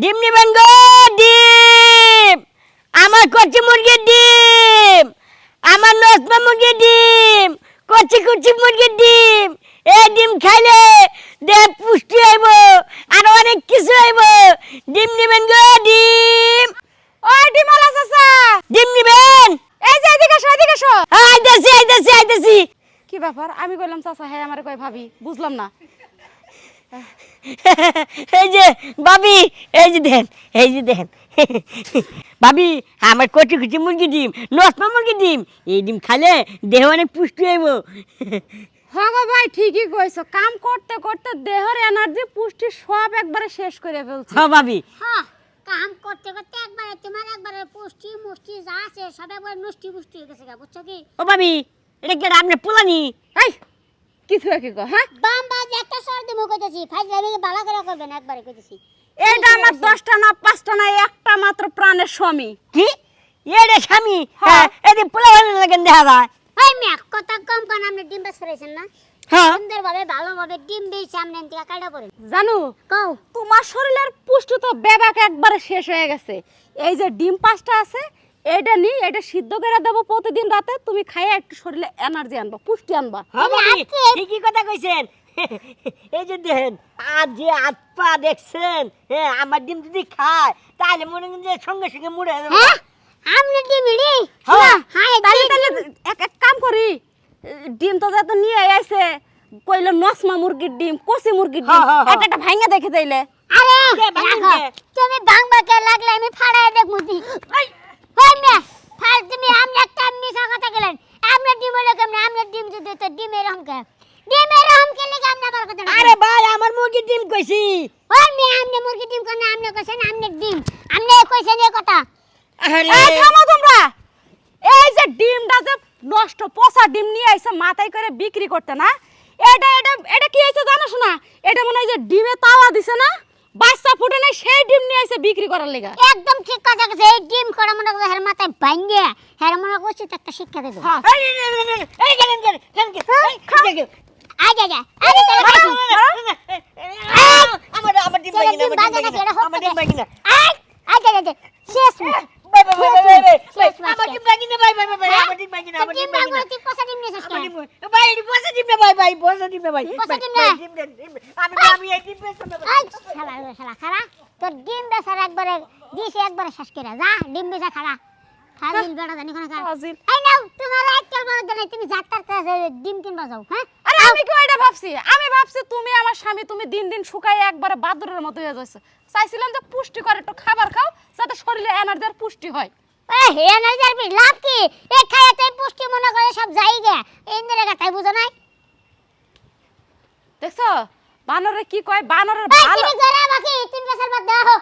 ডিম নিবেন ডিম। আমার কচি মুরগির ডিম, আমার নসমা মুরগির ডিম, কচি কচি মুরগির ডিম। এই ডিম খাইলে দেহ পুষ্টি হইব, আর অনেক কিছু হইব। ডিম নিবেন গো ডিম। ওই ডিমালা চাচা। ডিম নিবেন? এই যে, এদিকে আসো এদিকে আসো। আইতাছি আইতাছি আইতাছি। কি ব্যাপার? আমি কইলাম, চাচা হ্যাঁ আমারে কই ভাবি। বুঝলাম না। এই যে ভাবি এই যে দেন এই যে দেন। ভাবি আমার কচি কচি মুরগি ডিম নসমা মুরগি ডিম এই ডিম খালে দেহ অনেক পুষ্টি হইব। হ্যাঁ গো ভাই ঠিকই কইছো। কাম করতে করতে দেহের এনার্জি পুষ্টি সব একবারে শেষ করে ফেলছে। হ্যাঁ ভাবি হ্যাঁ কাম করতে করতে একবারে তোমার একবারে পুষ্টি মুষ্টি যা আছে সব একবার নষ্টি পুষ্টি হয়ে গেছে গা, বুঝছ কি? ও ভাবি এটা কি আপনি পোলানি? এই কি কো হ্যাঁ? বাম বাজ একটা সর দিমু কইতেছি ফাইজ আমি বালা করে করবেন একবারে কইতেছি। এটা আমার দশটা না পাঁচটা না একটা মাত্র প্রাণের স্বামী। কি? এটা স্বামী? হ্যাঁ। হ্যাঁ এদি পোলা ভালো লাগেন দেখা যায়? ওই মিয়া কথা কম কোন আপনি ডিম বাস করেছেন না? হ্যাঁ। সুন্দরভাবে ভালোভাবে ডিম দিয়ে সামনে থেকে কাটা পড়েন। জানো কও। তোমার শরীরের পুষ্টি তো বেবাক একবারে শেষ হয়ে গেছে। এই যে ডিম পাঁচটা আছে এটা নি এটা সিদ্ধ করে দেবো প্রতিদিন রাতে তুমি খাইয়ে একটু শরীরে এনার্জি আনবা পুষ্টি আনবা। হ্যাঁ ঠিকই কথা কইছেন। এই যে দেখেন আর যে পা দেখছেন হ্যাঁ আমার ডিম যদি খায় তাহলে মনে যে সঙ্গে সঙ্গে মুড়ে যাবে হ্যাঁ আপনি ডিম রে হ্যাঁ। হ্যাঁ তাহলে তাহলে এক এক কাম করি ডিম তো যত নিয়ে আইছে কইলে নসমা মুরগির ডিম কষি মুরগির ডিম হ্যাঁ, হ্যাঁ, হ্যাঁ। একটা একটা ভাঙা দেখে দিলে। আরে? তুমি বাংবা কে লাগলে আমি ফাড়াই দেখব দি ওই মিয়া ফাল তুমি আমনে একটা মিছা কথা গেলেন আমনে ডিম হলে কেমনে ডিম যদি তো ডিম এরকম কে ডিম এরকম কে লেগে আমনে আবার কথা আরে ভাই আমার মুরগির ডিম কইছি। ওই মিয়া আমনে মুরগি ডিম কোন আমনে কইছেন আমনে ডিম। আমনে কইছেন এই কথা। আরে। থামো তোমরা। এই যে ডিমটা যে নষ্ট পচা ডিম নিয়ে আইছে মাথায় করে বিক্রি করতে না এটা এটা এটা কি হয়েছে জানো না এটা মনে হয় যে ডিমে তাওয়া দিছে না? বাচ্চা ফুটে নাই সেই ডিম নিয়ে এসে বিক্রি করার লেগা একদম ঠিক কথা কইছে এই ডিম করে মনে করে হের মাথায় ভাঙ্গে হের মনে করছি তো একটা শিক্ষা দেবো হ্যাঁ এই, এই, এই, এই, এই, গেলেন। আগে আগে আমার আমার ডিম চলো, ভাঙি না, ডিম আমার ডিম ভাঙে না, ভাঙি না, এটা হোক আমার ডিম কথা। ভাঙি না। আই আগে আগে শেষ মিয়া। ভাই, ভাই, ভাই, ভাই, ভাই, ভাই, শেষ ভাই, আমার মাস্টার। ডিম ভাঙি না, ভাই, ভাই, ভাই, ভাই, হ্যাঁ? আমার ডিম ভাঙি না, তো আমার ডিম ডিম ভাঙি না। ভাঙলে তুই পচা ডিম নিয়েছিস আমার কেন? ডিম ভাঙি- ভাই, এই পচা ডিম না, ভাই, ভাই, ডিম না, ভাই। না? ডিম দেন, ডিম আমি আমি এই ডিম বেচবো না, শালা শালা, খারা। তোর ডিম বেচার একবারে দিয়েছে একবারে শেষ করে। যা ডিম বেচা খারা ফাজিল বেড়া জানি কোন কাজ। ফাজিল। এই নাও তোমার একটা বড় জানাই তুমি যাত্রার কাছে ডিম কিনবা যাও হ্যাঁ? আরে আমি কি এটা ভাবছি? আমি ভাবছি তুমি আমার স্বামী তুমি দিন দিন শুকায় একবারে বাদরের মতো হয়ে যাচ্ছে চাইছিলাম যে পুষ্টিকর একটু খাবার খাও যাতে শরীরে এনার্জি আর পুষ্টি হয়। এ হে না যাবি লাভ কি? এ খায়া তাই পুষ্টি মনে করে সব যাই গে ইন্দ্রের কথাই বুঝো নাই। দেখছো বানরে কি কয় বানরের এই ভালো তুমি গরা বাকি তিন বছর বাদ দাও